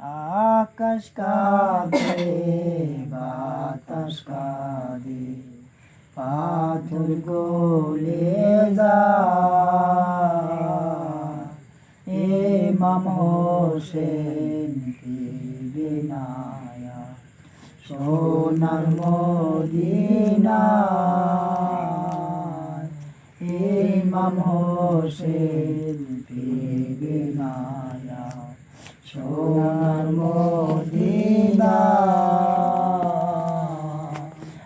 আকাশ কাঁদে, বাতাস কাঁদে, পাথর গলে যায় এ মাম ফিরবে না সোনার মদিনা ইমাম হোসেন ফিরবে না। সোনার মদিনা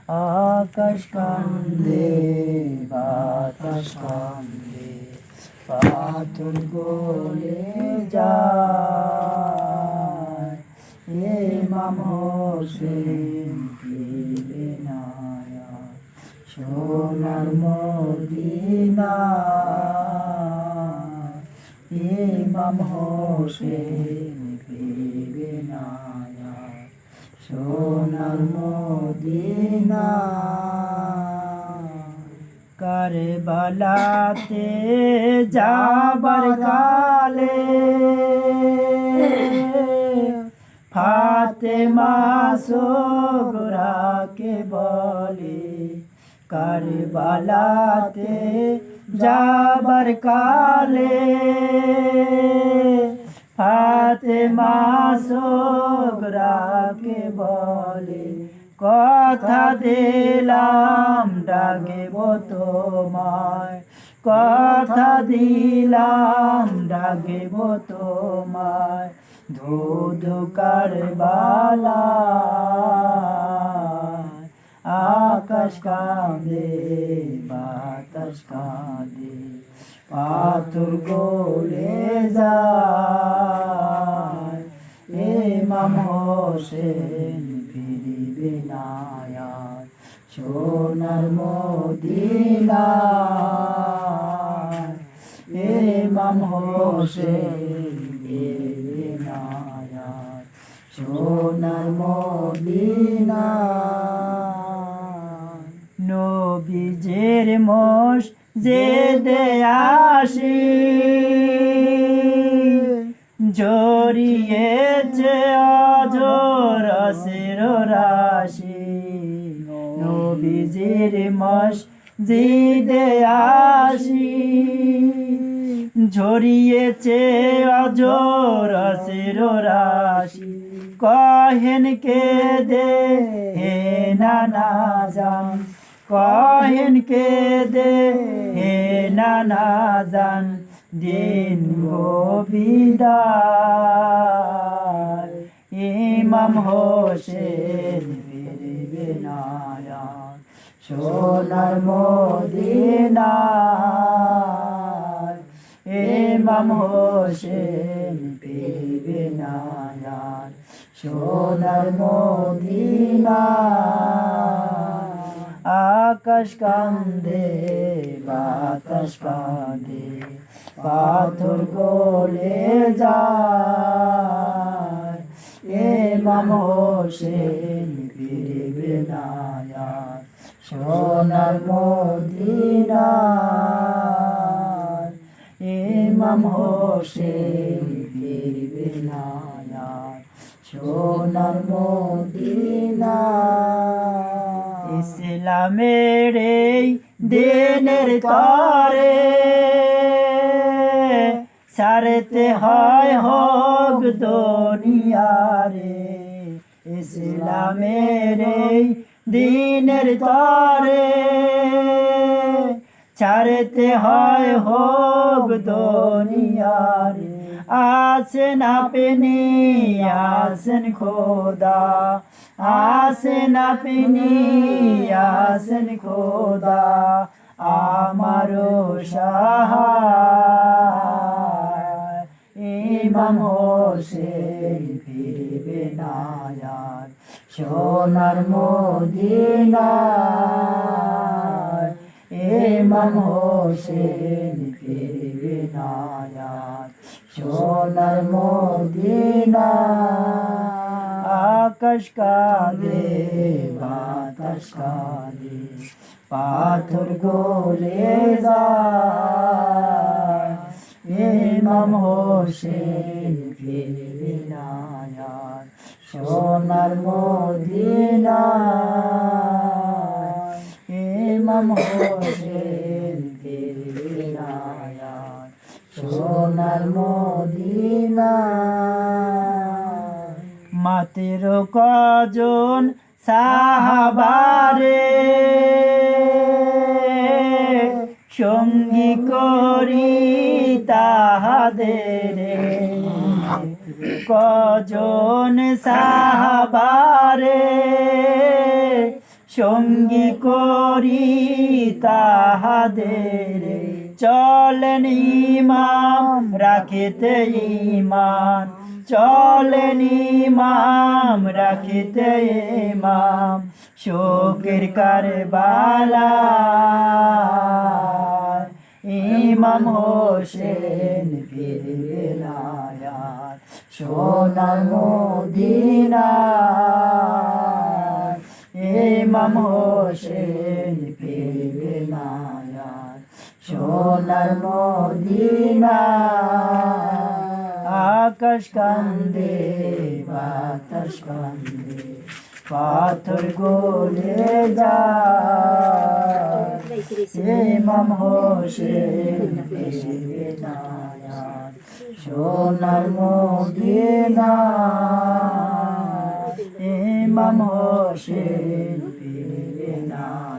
আকাশ কান্দে বাতাস কান্দে পাথর গলে যায় ইমাম হোসেন ফিরবে না আর। সোনার মদিনা ইমাম হোসেন ফিরবে। সোনার মদিনা কারবালাতে যাবার কালে ফাতেমা সোগরাকে বলে কারবালাতে যাবার কালে ফাতেমা সোগরাকে বলে, কথা দিলাম ডাকব তোমায়। কথা দিলাম ডাকব তোমায়। ধুধুকার বালা আকাশ কাঁদে, বাতাস কাঁদে, পাথর গলে যায় ইমাম হোসেন ফিরিবে না। সোনার মদিনা ইমাম হোসেন ফিরিবে না আর। সোনার মদিনা নবীজের মোষ যে দেয়াসি জড়িয়েছে অজর আসের রাশি। নবীজির মস জিদে আসি। ঝরিয়েছে অজর আসের রাশি। কহেন কে দে হে নানা জান। কহেন কে দে, হে নানা জান দিন গো বিদায় ইমাম হোসেন আর। সোনার মদিনায় ইমাম হোসেন সোনার মদিনায় আকাশ কান্দে বাতাস কান্দে পাথর গলে যায় ইমাম হোসেন ফিরবে না। সোনার মদিনা ইমাম হোসেন ফিরবে না। সোনার মদিনা ইসলামের এই দিনের সারতে হয় হোক দুনিয়ারে। ইসলামের এই দিনের তরে ছাড়তে হয় হোক দুনিয়ারে। আসেন আপনি, আসেন খোদা। আসেন আপনি, আসেন খোদা। আমারও সাহায় ইমাম হোসেন ফিরবে না সোনার মদিনায় ইমাম হোসেন ফিরবে না আর সোনার মদিনা, আকাশ কাঁদে, বাতাস কাঁদে, পাথর গলে যায়। ইমাম হোসেন ফিরবে না সোনার মদিনা, ইমাম হোসেন সোনার মদিনা। মাতির কজন সাহাবারে সঙ্গী করি তাহাদের। কজন সাহাবারে সঙ্গী করি তাহাদের। চলেন ইমাম রাখিতে ইমান চলেন ইমাম, রাখিতে ইমাম শোকের কারবালা ইমাম হোসেন ফিরবে না আর। সোনার মদিনা ইমাম হোসেন ফিরবে না আর। সোনার মদিনা, আকাশ কান্দে, বাতাস কান্দে, পাথর গলে ইমাম হোসেন। সোনার মদিনা ইমাম হোসেন না।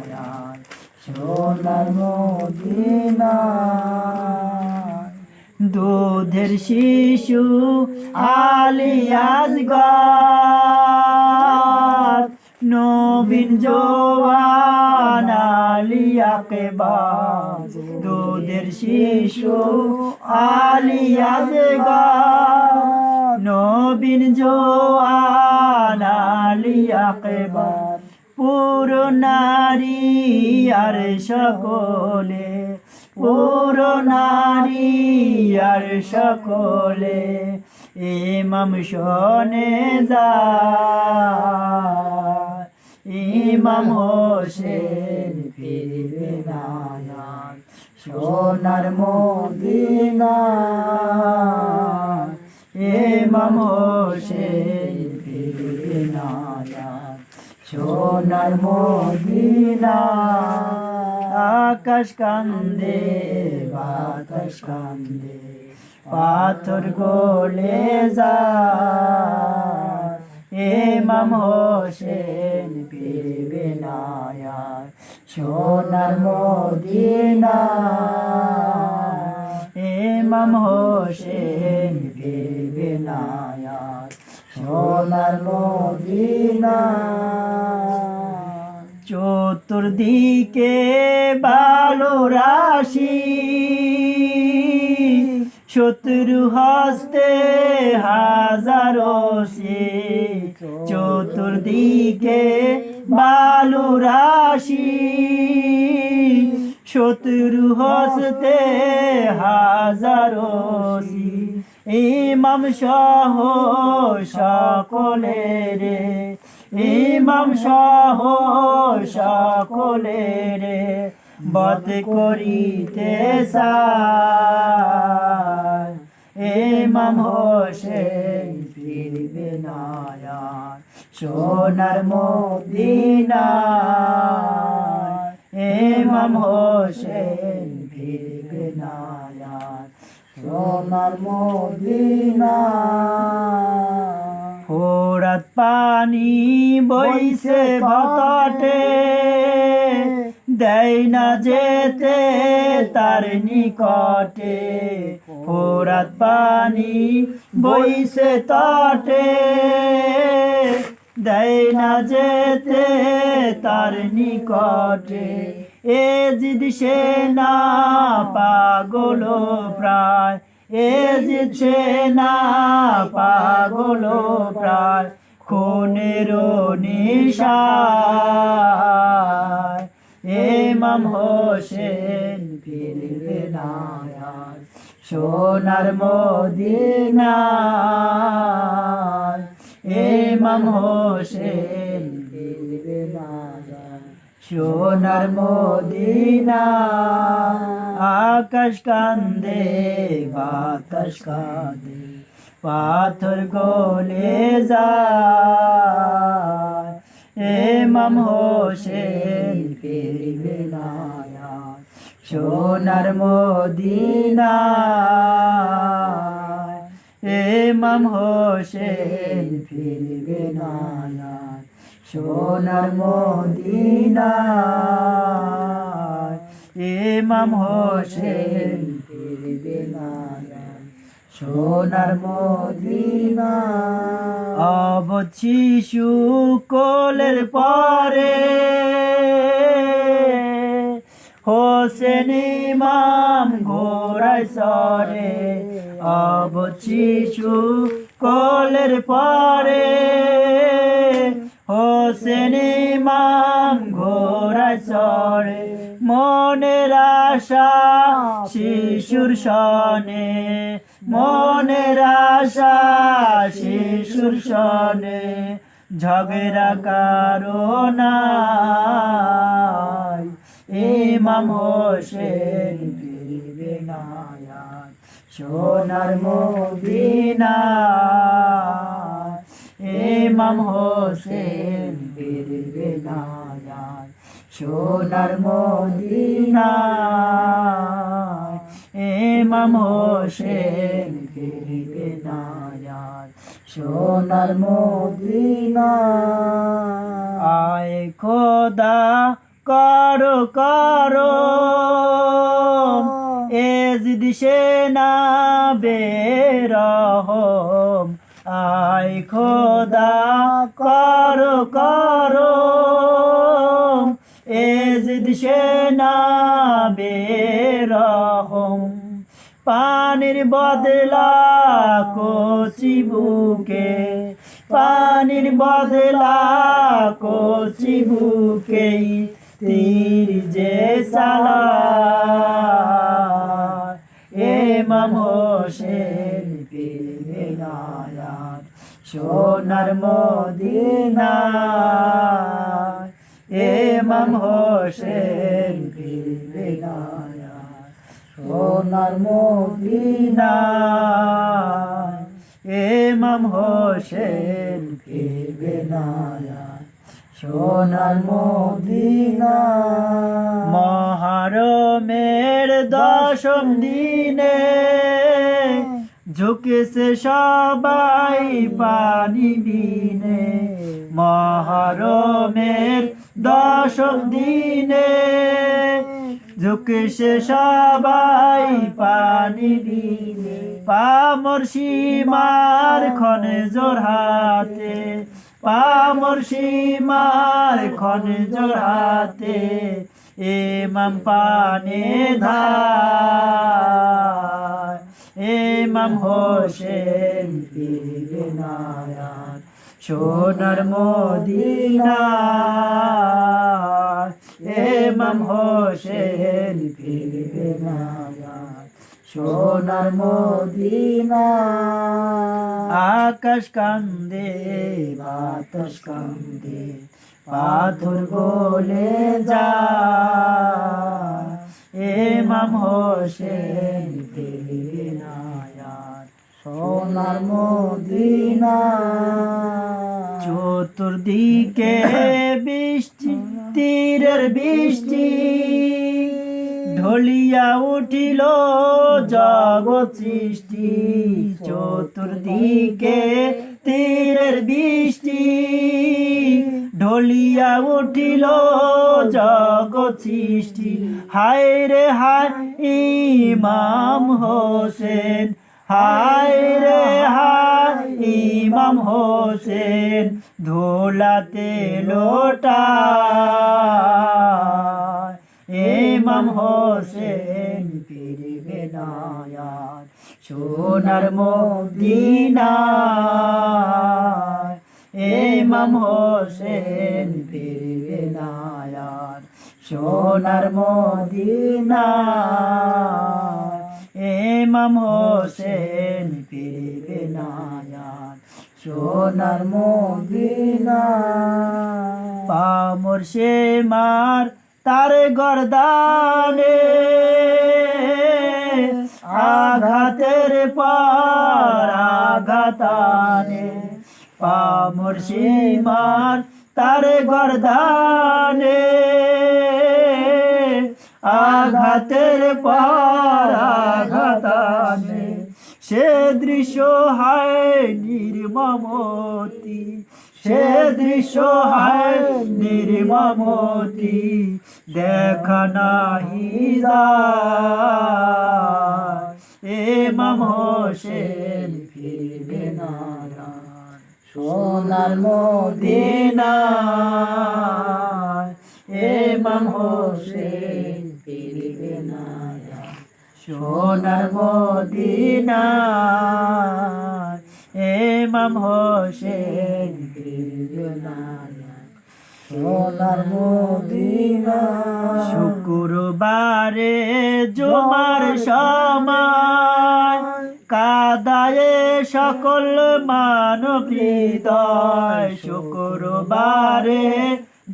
সোনার মদিনা দুধের শিশু আলিয়াজ গার নবীন জোয়ান আলিয়াকে বাজ দুধের শিশু আলিয়াজ গার নবীন জোয়ান আলিয়াকে বাজ পুরো নারী আর সকলে পুরো নারী আর সকলে, ইমাম শোনে যায়, ইমাম হোসেন ফিরবে না। সোনার মদিনা ইমাম হোসেন ফিরবে না। সোনার মদিনা, আকাশ কান্দে, বাতাস কান্দে, পাথর গলে যায় ইমাম হোসেন ফিরবে না। সোনার মদিনা ইমাম হোসেন ফিরবে না। সোনার মদিনা। চতুর্দিকে বালো রাশি। শত্রু হস্তে হাজারো সে। চতুর্দিকে বালু রাশি। শত্রু হস্তে হাজারো সি। ইমাম সহ সকলে রে ইমাম সহ সকলে রে বধ করিতে চায় ইমাম হোসেন ফিরবে না সোনার মদিনা ইমাম হোসেন। সোনার মদিনা। ফোরাত পানি বইছে ভতটে। দেয় না যেতে তার নিকটে। ফোরাত পানি বইছে তটে। দেয় না যেতে তার নিকটে। এ জিদ সে না পাগল প্রায় এ জিদ সে না পাগল প্রায় খুনের নিশায় ইমাম হোসেন ফিরবে না। সোনার মদিনা ইমাম হোসেন ফিরবে না। সোনার মদিনা, আকাশ কান্দে, বাতাস কাঁদে, পাথর গলে যায় ইমাম হোসেন ফিরবে না। সোনার মদিনা ইমাম হোসেন ফিরবে না। সোনার মদিনা ইমাম হোসেন ফিরবে না সোনার মদিনা অবধ শিশু কোলের পরে, হোসেন ইমাম ঘোড়ায় সরে অবধ শিশু কোলের পরে হোসেন ইমাম ঘোড়ায় চড়ে, মনের আশা শিশুর সনে, মনের আশা শিশুর সনে, ঝগড়া কারও নাই, ইমাম হোসেন ফিরবে না সোনার মদিনা ইমাম হোসেন ফিরবে না। সোনার মদিনা ইমাম হোসেন ফিরবে না। সোনার মদিনা আয় খোদা, করো করো এজিদ সেনা বেরহম আয় খোদা করো করো। এজিদ সেনা বেরহম, পানির বদলা কচি বুকে, পানির বদলা কচি বুকে, তীর যে সালা এমাম হোসেন ফিরবে না আর। সোনার মদিনা এমাম হোসেন ফিরবে না আর। সোনার মদিনা এমাম হোসেন ফিরবে না আর। সোনার মদিনা। মহারমের দশম দিনে ঝুঁকেছে সবাই পানি বিনে। মহারমের দশম দিনে ঝুঁকেছে সবাই পানি দিনে পামর সীমার খনে জোর হাতে পামর সীমার খনে জোর হাতে এমাম পানে ধার, এমাম হোসেন আর। সোনার মদিনা এমাম হোসেন আর। সোনার মদিনা। আকাশ কান্দে, বাতাস কান্দে, পাথর গলে যা। এমাম হোসেন ফিরবে না আর। সোনার মদিনা। চতুর্দিকে বৃষ্টি, তীরের বৃষ্টি। ঢলিয়া উঠিল জগৎ সৃষ্টি। চতুর্দিকে তীরের বৃষ্টি। ঢলিয়া উঠিল জগৎ সৃষ্টি। হায় রে হায়, ইমাম হোসেন। হায় রে হায়, ইমাম হোসেন। ধোলাতে লোটা। ইমাম হোসেন ফিরবে না। সোনার মদিনা ইমাম হোসেন ফিরবে না। সোনার মদিনা ইমাম হোসেন ফিরবে না। সোনার মদিনা পামর সে মার তার গরদানে আঘাতের পর আঘাতানে পামর সীমার তার গরদানে আঘাতের পর আঘাতানে সে দৃশ্য হায় নির্মমতি সে দৃশ্য হায় নির্মমতি দেখা নাহি এ মাম হোসেন ফিরবে না সোনার মদিনা এ মাম হোসেন ফিরবে না সোনার মদিনায়। এ মাম হোসেন। সোনার মদিনা। শুক্রবারে জুমার সময় কাদায়ে সকল মানব হৃদয় শুক্রবারে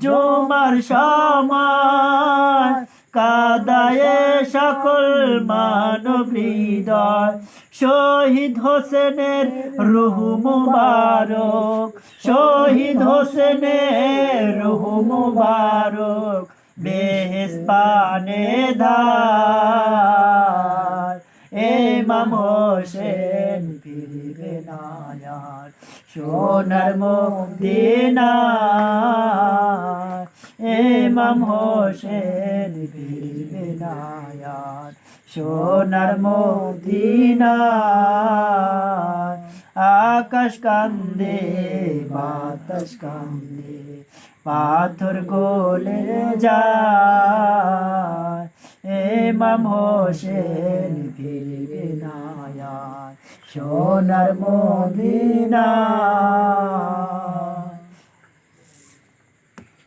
জুমার সময় কাদায়ে সকল মানব হৃদয়। শহীদ হোসেনের রুহ মুবারক। শহীদ হোসেনের রুহ মুবারক। বেহেস পানে ধার মাম হোসেন ফিরবে না আর সোনার মদিনা এ মাম হোসেন ফিরবে না সোনার মদিনা আকাশ কান্দে, বাতাস কান্দে, পাথর গোলে যায়। এ মাম হোসেন ফিরবে না সোনার মদিনা